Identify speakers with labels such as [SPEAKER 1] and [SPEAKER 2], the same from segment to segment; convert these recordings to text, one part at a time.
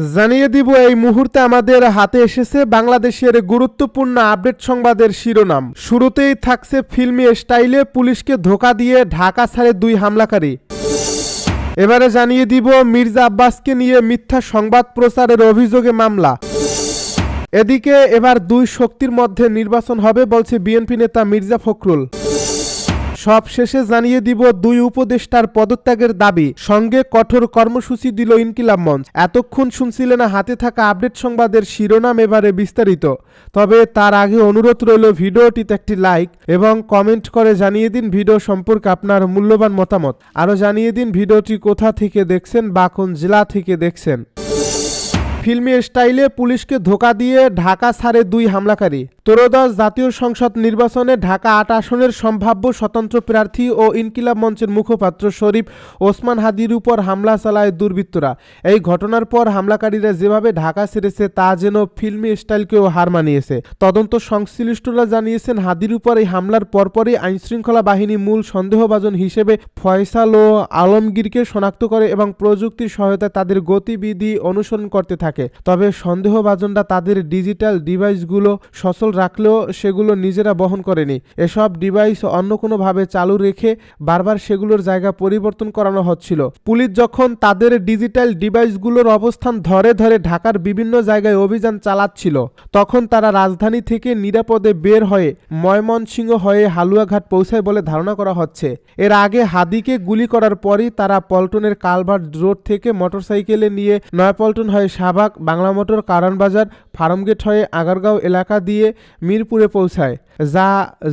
[SPEAKER 1] জানিয়ে দিব, এই মুহূর্তে আমাদের হাতে এসেছে বাংলাদেশের গুরুত্বপূর্ণ আপডেট সংবাদের শিরোনাম। শুরুতেই থাকছে ফিল্মি স্টাইলে পুলিশকে ধোকা দিয়ে ঢাকা ছাড়ে দুই হামলাকারী। এবারে জানিয়ে দিব, মির্জা আব্বাসকে নিয়ে মিথ্যা সংবাদ প্রচারের অভিযোগে মামলা। এদিকে এবার দুই শক্তির মধ্যে নির্বাচন হবে বলছে বিএনপি নেতা মির্জা ফখরুল। সব শেষে জানিয়ে দিব দুই উপদেষ্টার পদত্যাগের দাবি। সঙ্গে কঠোর কর্মসূচি দিল ইনকিলাব মঞ্চ। এতক্ষণ শুনছিলেন হাতে থাকা আপডেট সংবাদের শিরোনাম এবারে বিস্তারিত। তবে তার আগে অনুরোধ রইল ভিডিওটিতে একটি লাইক এবং কমেন্ট করে জানিয়ে দিন ভিডিও সম্পর্কে আপনার মূল্যবান মতামত। আরও জানিয়ে দিন ভিডিওটি কোথা থেকে দেখছেন বা কোন জেলা থেকে দেখছেন। ফিল্মি স্টাইলে পুলিশকে ধোকা দিয়ে ঢাকা ছাড়ে দুই হামলাকারী। ত্রয়োদশ জাতীয় সংসদ নির্বাচনে ঢাকা আট আসনের সম্ভাব্য স্বতন্ত্র প্রার্থী ও ইনকিলাব মঞ্চের মুখপাত্র শরীফ ওসমান হাদির উপর হামলা চালায় দুর্বৃত্তরা। এই ঘটনার পর হামলাকারীরা যেভাবে ঢাকা ছেড়েছে, তা যেন ফিল্মি স্টাইলকেও হার মানিয়েছে। তদন্ত সংশ্লিষ্টরা জানিয়েছেন, হাদির উপর এই হামলার পরপরই আইনশৃঙ্খলা বাহিনী মূল সন্দেহভাজন হিসেবে ফয়সাল ও আলমগীরকে শনাক্ত করে এবং প্রযুক্তির সহায়তায় তাদের গতিবিধি অনুসরণ করতে থাকে। তবে সন্দেহভাজনরা তাদের ডিজিটাল ডিভাইসগুলো সচল রাখলেও সেগুলো নিজেরা বহন করেনি। এসব ডিভাইস অন্য কোনোভাবে চালু রেখে বারবার সেগুলোর জায়গা পরিবর্তন করানো হচ্ছিল। পুলিশ যখন তাদের ডিজিটাল ডিভাইসগুলোর অবস্থান ধরে ধরে ঢাকার বিভিন্ন জায়গায় অভিযান চালাচ্ছিল, তখন তারা রাজধানী থেকে নিরাপদে বের হয়ে ময়মনসিংহ হয়ে হালুয়াঘাট পৌঁছায় বলে ধারণা করা হচ্ছে। এর আগে হাদিকে গুলি করার পরই তারা পল্টনের কালভার্ট রোড থেকে মোটরসাইকেলে নিয়ে নয়াপল্টন হয়ে শাহবাগ বাংলা মোটর কারণবাজার ফার্মগেট হয়ে আগারগাঁও এলাকা দিয়ে মিরপুরে পৌঁছায়, যা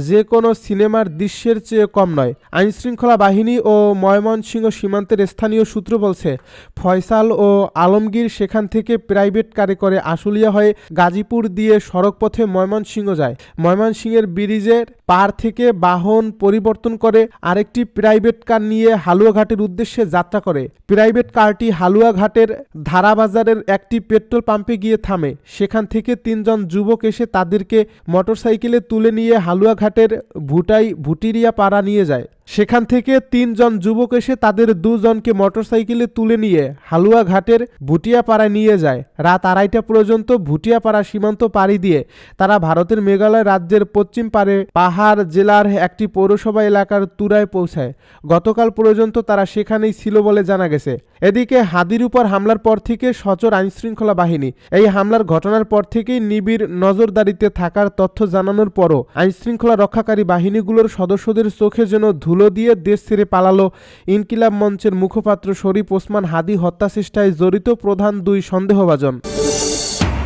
[SPEAKER 1] যে কোনো সিনেমার দৃশ্যের চেয়ে কম নয়। আইনশৃঙ্খলা বাহিনী ও ময়মনসিংহ সীমান্তের স্থানীয় সূত্র বলছে, ফয়সাল ও আলমগীর সেখান থেকে প্রাইভেট কারে করে আশুলিয়া হয়ে গাজীপুর দিয়ে সড়কপথে ময়মনসিংহ যায়। ময়মনসিংহের ব্রিজের পার থেকে বাহন পরিবর্তন করে আরেকটি প্রাইভেট কার নিয়ে হালুয়াঘাটের উদ্দেশ্যে যাত্রা করে। প্রাইভেট কারটি হালুয়াঘাটের ধারাবাজারের একটি পেট্রোল পাম্পে গিয়ে থামে। সেখান থেকে তিনজন যুবক এসে তাদেরকে মোটরসাইকেলে তুলে নিয়ে হালুয়াঘাটের ভুটাই ভুটিরিয়া পাড়া নিয়ে যায়। সেখান থেকে তিনজন যুবক এসে তাদের দুজনকে মোটরসাইকেলে তুলে নিয়ে হালুয়াঘাটের ভুটিয়াপাড়ায় নিয়ে যায়। রাত আড়াইটা পর্যন্ত ভুটিয়াপাড়া সীমান্ত পাড়ি দিয়ে তারা ভারতের মেঘালয় রাজ্যের পশ্চিম পারে পাহাড় জেলার একটি পৌরসভা এলাকার তুরায় পৌঁছায়। গতকাল পর্যন্ত তারা সেখানেই ছিল বলে জানা গেছে। এদিকে হাদির উপর হামলার পর থেকে সচর আইনশৃঙ্খলা বাহিনী এই হামলার ঘটনার পর থেকেই নিবিড় নজরদারিতে থাকার তথ্য জানানোর পরও আইনশৃঙ্খলা রক্ষাকারী বাহিনীগুলোর সদস্যদের চোখে যেন ধুলো দিয়ে দেশ ছেড়ে পালালো। ইনকিলাব মঞ্চের মুখপাত্র শরীফ ওসমান হাদি হত্যাচেষ্টায় জড়িত প্রধান দুই সন্দেহভাজন।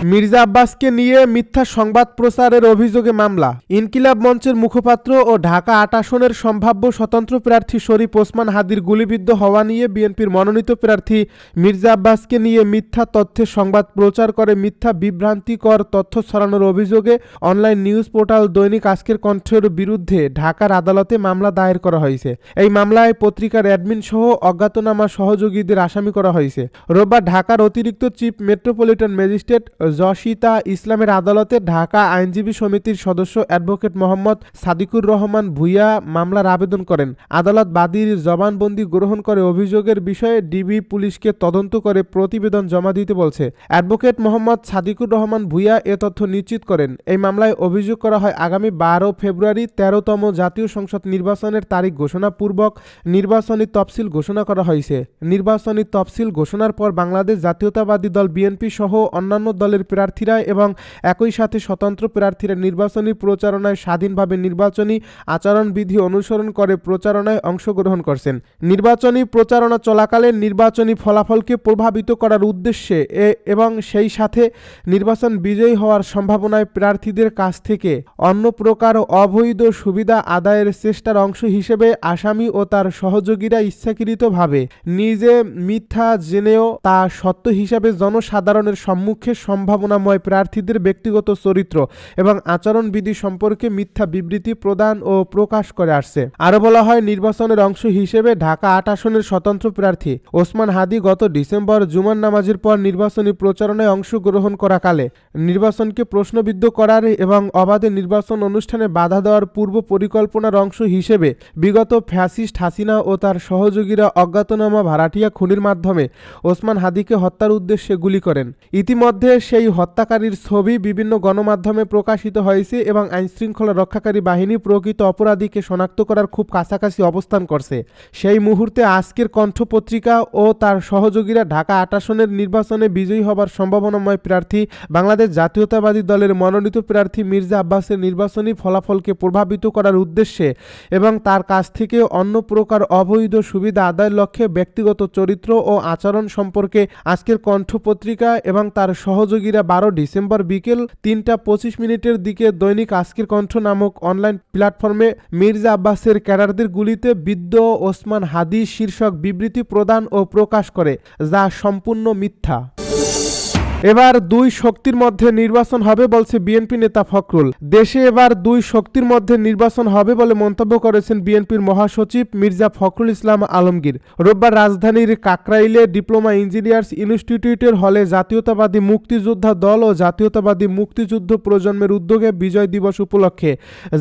[SPEAKER 1] মির্জা আব্বাসকে নিয়ে মিথ্যা সংবাদ প্রচারের অভিযোগে মামলা। ইনকিলাব মঞ্চের মুখপাত্র ও ঢাকা আট আসনের সম্ভাব্য স্বতন্ত্র প্রার্থী শরীফ ওসমান হাদির গুলিবিদ্ধ হওয়া নিয়ে বিএনপির মনোনীত প্রার্থী মির্জা আব্বাসকে নিয়ে মিথ্যা তথ্যের সংবাদ প্রচার করে মিথ্যা বিভ্রান্তিকর তথ্য ছড়ানোর অভিযোগে অনলাইন নিউজ পোর্টাল দৈনিক আজকের কণ্ঠের বিরুদ্ধে ঢাকার আদালতে মামলা দায়ের করা হয়েছে। এই মামলায় পত্রিকার অ্যাডমিন সহ অজ্ঞাতনামা সহযোগীদের আসামি করা হয়েছে। রোববার ঢাকার অতিরিক্ত চিফ মেট্রোপলিটন ম্যাজিস্ট্রেট জশিতা ইসলামের আদালতে ঢাকা আইনজীবী সমিতির সদস্য অ্যাডভোকেট মোহাম্মদ সাদিকুর রহমান ভুইয়া মামলার আবেদন করেন। আদালত বাদীর জবানবন্দি গ্রহণ করে অভিযোগের বিষয়ে ডিবি পুলিশকে তদন্ত করে প্রতিবেদন জমা দিতে বলছে। অ্যাডভোকেট মোহাম্মদ সাদিকুর রহমান ভুইয়া এ তথ্য নিশ্চিত করেন। এই মামলায় অভিযোগ করা হয় আগামী বারো ফেব্রুয়ারি তেরোতম জাতীয় সংসদ নির্বাচনের তারিখ ঘোষণাপূর্বক নির্বাচনী তফসিল ঘোষণা করা হয়েছে। নির্বাচনী তফসিল ঘোষণার পর বাংলাদেশ জাতীয়তাবাদী দল বিএনপি সহ অন্যান্য দলের প্রার্থীরা এবং একই সাথে স্বতন্ত্র প্রার্থীরা নির্বাচনী প্রচারণায় স্বাধীনভাবে নির্বাচনী আচরণবিধি অনুসরণ করে প্রচারণায় অংশগ্রহণ করছেন। নির্বাচনী প্রচারণা চলাকালে নির্বাচনী ফলাফলকে প্রভাবিত করার উদ্দেশ্যে এবং সেই সাথে নির্বাচন বিজয়ী হওয়ার সম্ভাবনায় প্রার্থীদের কাছ থেকে অন্য প্রকার অবৈধ সুবিধা আদায়ের চেষ্টার অংশ হিসেবে আসামি ও তার সহযোগীরা ইচ্ছাকৃতভাবে নিজে মিথ্যা জেনেও তা সত্য হিসাবে জনসাধারণের সম্মুখে সম্মান সম্ভাবনাময় প্রার্থীদের ব্যক্তিগত চরিত্র এবং আচরণবিধি সম্পর্কে মিথ্যা বিবৃতি প্রদান ও প্রকাশ করে আসছে। আরও বলা হয়, নির্বাচনের অংশ হিসেবে ঢাকা আট আসনের স্বতন্ত্র প্রার্থী ওসমান হাদি গত ডিসেম্বর জুমান নামাজের পর নির্বাচনী প্রচারণায় অংশগ্রহণ করাকালে নির্বাচনকে প্রশ্নবিদ্ধ করার এবং অবাধে নির্বাচন অনুষ্ঠানে বাধা দেওয়ার পূর্ব পরিকল্পনার অংশ হিসেবে বিগত ফ্যাসিস্ট হাসিনা ও তার সহযোগীরা অজ্ঞাতনামা ভাড়াটিয়া খুনির মাধ্যমে ওসমান হাদিকে হত্যার উদ্দেশ্যে গুলি করেন। ইতিমধ্যে সেই হত্যাকারীর ছবি বিভিন্ন গণমাধ্যমে প্রকাশিত হয়েছে এবং আইনশৃঙ্খলা রক্ষাকারী বাহিনী প্রকৃত অপরাধীকে শনাক্ত করার খুব কাছাকাছি অবস্থান করছে। সেই মুহূর্তে আজকের কণ্ঠপত্রিকা ও তার সহযোগীরা ঢাকা আট আসনের নির্বাচনে বিজয়ী হবার সম্ভাবনাময় প্রার্থী, বাংলাদেশ জাতীয়তাবাদী দলের মনোনীত প্রার্থী মির্জা আব্বাসের নির্বাচনী ফলাফলকে প্রভাবিত করার উদ্দেশ্যে এবং তার কাছ থেকে অন্য প্রকার অবৈধ সুবিধা আদায়ের লক্ষ্যে ব্যক্তিগত চরিত্র ও আচরণ সম্পর্কে আজকের কণ্ঠপত্রিকা এবং তার সহযোগীরা বারো ডিসেম্বর বিকেল তিনটা পঁচিশ মিনিটের দিকে দৈনিক আজকের কণ্ঠ নামক অনলাইন প্ল্যাটফর্মে মির্জা আব্বাসের ক্যাডারদের গুলিতে বিদ্য ওসমান হাদি শীর্ষক বিবৃতি প্রদান ও প্রকাশ করে, যা সম্পূর্ণ মিথ্যা। এবার দুই শক্তির মধ্যে নির্বাচন হবে বলছে বিএনপি নেতা ফখরুল। দেশে এবার দুই শক্তির মধ্যে নির্বাচন হবে বলে মন্তব্য করেছেন বিএনপির মহাসচিব মির্জা ফখরুল ইসলাম আলমগীর। রোববার রাজধানীর কাকরাইলে ডিপ্লোমা ইঞ্জিনিয়ার্স ইনস্টিটিউটের হলে জাতীয়তাবাদী মুক্তিযোদ্ধা দল ও জাতীয়তাবাদী মুক্তিযুদ্ধ প্রজন্মের উদ্যোগে বিজয় দিবস উপলক্ষে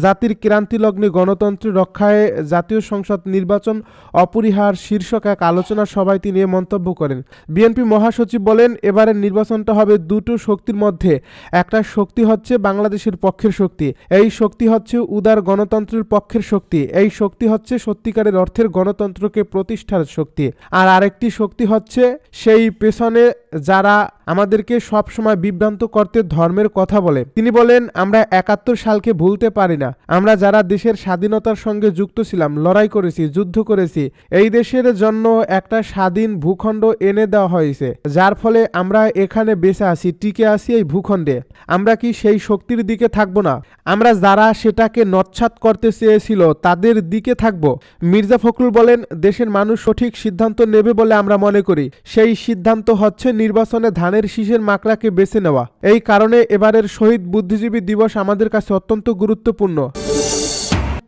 [SPEAKER 1] জাতির ক্রান্তিলগ্নে গণতন্ত্র রক্ষায় জাতীয় সংসদ নির্বাচন অপরিহার শীর্ষক এক আলোচনা সভায় তিনি এ মন্তব্য করেন। বিএনপি মহাসচিব বলেন, এবারের নির্বাচনটা হবে দুটো শক্তির মধ্যে। একটা শক্তি হচ্ছে বাংলাদেশের পক্ষের শক্তি, এই শক্তি হচ্ছে উদার গণতন্ত্রের পক্ষের শক্তি, এই শক্তি হচ্ছে সত্যিকারের অর্থের গণতন্ত্রকে প্রতিষ্ঠার শক্তি। আর আরেকটি শক্তি হচ্ছে সেই পেছনে যারা আমাদেরকে সব সময় বিভ্রান্ত করতে ধর্মের কথা বলে। তিনি বলেন, আমরা একাত্তর সালকে ভুলতে পারি না। আমরা যারা দেশের স্বাধীনতার সঙ্গে যুক্ত ছিলাম, লড়াই করেছি, যুদ্ধ করেছি, এই দেশের জন্য একটা স্বাধীন ভূখণ্ড এনে দেওয়া হয়েছে। যার ফলে আমরা এখানে বেঁচে আছি, টিকে আছি এই ভূখণ্ডে। আমরা কি সেই শক্তির দিকে থাকব না? আমরা যারা সেটাকে নচ্ছাত করতে চেয়েছিল, তাদের দিকে থাকব। মির্জা ফখরুল বলেন, দেশের মানুষ সঠিক সিদ্ধান্ত নেবে বলে আমরা মনে করি। সেই সিদ্ধান্ত হচ্ছে নির্বাচনে ধানের শীষের মাকড়াকে বেছে নেওয়া। এই কারণে এবারের শহীদ বুদ্ধিজীবী দিবস আমাদের কাছে অত্যন্ত গুরুত্বপূর্ণ।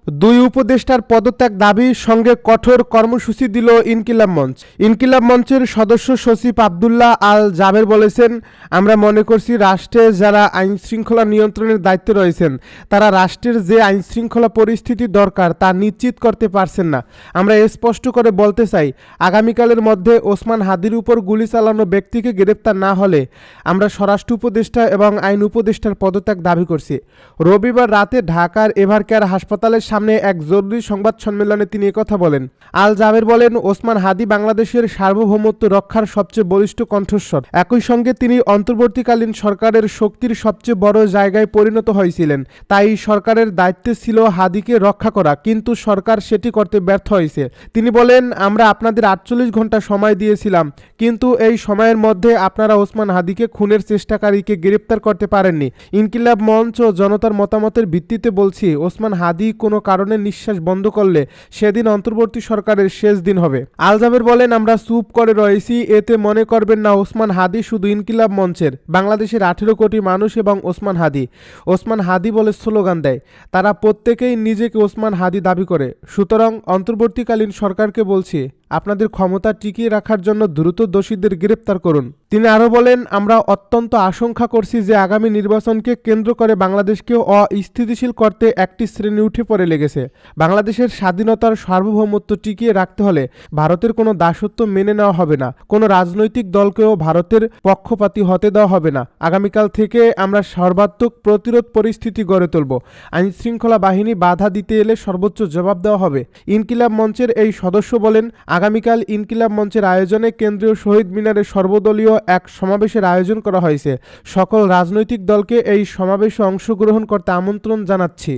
[SPEAKER 1] দুই উপদেষ্টার পদত্যাগ দাবির সঙ্গে কঠোর কর্মসূচি দিল ইনকিলাব মঞ্চ। ইনকিলাব মঞ্চের সদস্য সচিব আবদুল্লাহ আল জাবের বলেছেন, আমরা মনে করছি রাষ্ট্রে যারা আইন শৃঙ্খলা নিয়ন্ত্রণের দায়িত্বে রয়েছেন, তারা রাষ্ট্রের যে আইন শৃঙ্খলা পরিস্থিতি দরকার তা নিশ্চিত করতে পারছেন না। আমরা স্পষ্ট করে বলতে চাই, আগামীকালের মধ্যে ওসমান হাদির উপর গুলি চালানো ব্যক্তিকে গ্রেপ্তার না হলে আমরা স্বরাষ্ট্র উপদেষ্টা এবং আইন উপদেষ্টার পদত্যাগ দাবি করছি। রবিবার রাতে ঢাকার এভারকেয়ার হাসপাতালের সামনে এক জরুরি সংবাদ সম্মেলনে তিনি কথা বলেন। আল জাবের বলেন, ওসমান হাদি বাংলাদেশের সার্বভৌমত্ব রক্ষার সবচেয়ে বলিষ্ঠ কণ্ঠস্বর। একই সঙ্গে তিনি অন্তর্বর্তীকালীন সরকারের শক্তির সবচেয়ে বড় জায়গায় পরিণত হয়েছিলেন। তাই সরকারের দায়িত্বে ছিল হাদিকে রক্ষা করা, কিন্তু সরকার সেটি করতে ব্যর্থ হয়েছে। তিনি বলেন, আমরা আপনাদের আটচল্লিশ ঘণ্টা সময় দিয়েছিলাম, কিন্তু এই সময়ের মধ্যে আপনারা ওসমান হাদিকে খুনের চেষ্টাকারীকে গ্রেপ্তার করতে পারেননি। ইনকিলাব মঞ্চ জনতার মতামতের ভিত্তিতে বলছি, ওসমান হাদি কোনো কারণে নিঃশ্বাস বন্ধ করলে সেদিন অন্তর্বর্তী সরকারের শেষ দিন হবে। আলজাবের বলেন, আমরা চুপ করে রয়েছি, এতে মনে করবেন না, ওসমান হাদি শুধু ইনকিলাব মঞ্চের, বাংলাদেশের আঠেরো কোটি মানুষ এবং ওসমান হাদি। ওসমান হাদি বলে স্লোগান দেয়, তারা প্রত্যেকেই নিজেকে ওসমান হাদি দাবি করে। সুতরাং অন্তর্বর্তীকালীন সরকারকে বলছি আপনাদের ক্ষমতা টিকিয়ে রাখার জন্য দ্রুত দোষীদের গ্রেপ্তার করুন। তিনি আরও বলেন, আমরা অত্যন্ত আশঙ্কা করছি যে আগামী নির্বাচনকে কেন্দ্র করে বাংলাদেশকে অস্থিতিশীল করতে একটি শ্রেণি উঠে পড়ে লেগেছে। বাংলাদেশের স্বাধীনতার সার্বভৌমত্ব টিকিয়ে রাখতে হলে ভারতের কোনো দাসত্ব মেনে নেওয়া হবে না। কোনো রাজনৈতিক দলকেও ভারতের পক্ষপাতী হতে দেওয়া হবে না। আগামীকাল থেকে আমরা সর্বাত্মক প্রতিরোধ পরিস্থিতি গড়ে তুলব। আইনশৃঙ্খলা বাহিনী বাধা দিতে এলে সর্বোচ্চ জবাব দেওয়া হবে। ইনকিলাব মঞ্চের এই সদস্য বলেন আগামীকাল ইনকিলাব মঞ্চের আয়োজনে কেন্দ্রীয় শহীদ মিনারে সর্বদলীয় এক সমাবেশের আয়োজন করা হয়েছে। সকল রাজনৈতিক দলকে এই সমাবেশে অংশগ্রহণ করতে আমন্ত্রণ জানাচ্ছি।